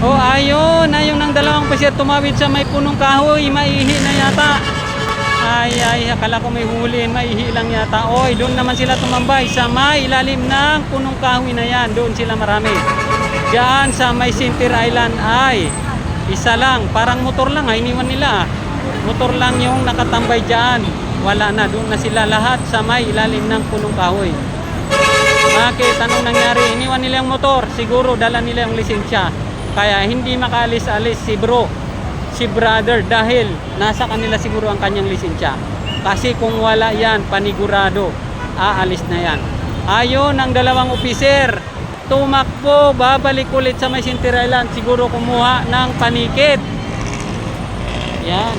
Oh, ayun. Ayun ng dalawang pasir tumawid sa may punong kahoy. Maihi na yata. Ay, ay, akala ko may huli. Maihi lang yata. Oy, doon naman sila tumambay sa may ilalim ng punong kahoy na yan. Doon sila marami. Diyan sa may Sintir Island ay isa lang. Parang motor lang ha. Iniwan nila. Motor lang yung nakatambay dyan. Wala na. Doon na sila lahat sa may ilalim ng punong kahoy. Bakit? Anong nangyari? Iniwan nila yung motor. Siguro dala nila yung lisensya. Kaya hindi makalis-alis si bro, si brother dahil nasa kanila siguro ang kanyang lisensya. Kasi kung wala yan, panigurado, aalis na yan. Ayon ang dalawang opiser, tumakbo, babalik ulit sa may Sintir siguro kumuha ng panikit. Yan.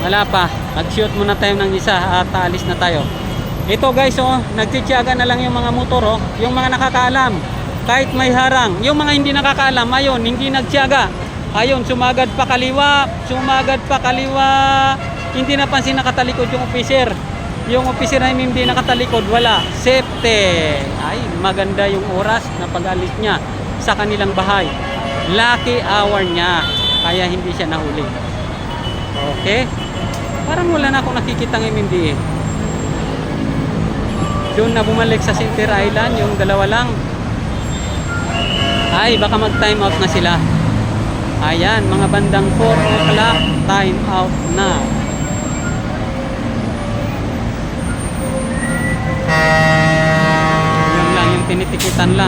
Wala pa. Mag-shoot muna tayo ng isa at aalis na tayo. Ito guys, oh, nagtitiyaga na lang yung mga motor, oh, yung mga nakakaalam. Kahit may harang, yung mga hindi nakakaalam, ayun, hindi nagtiyaga. Ayun, sumagad pa kaliwa, sumagad pa kaliwa. Hindi napansin nakatalikod yung officer. Yung officer na hindi nakatalikod, wala. Safety. Ay, maganda yung oras na pag-alis niya sa kanilang bahay. Lucky hour niya, kaya hindi siya nahuli. Okay? Parang wala na akong nakikita ng MMDA. Doon na bumalik sa Center Island, yung dalawa lang. Ay, baka mag-time out na sila. Ayan, mga bandang 4 o'clock, time out na. Yan lang, yung tinitikitan lang.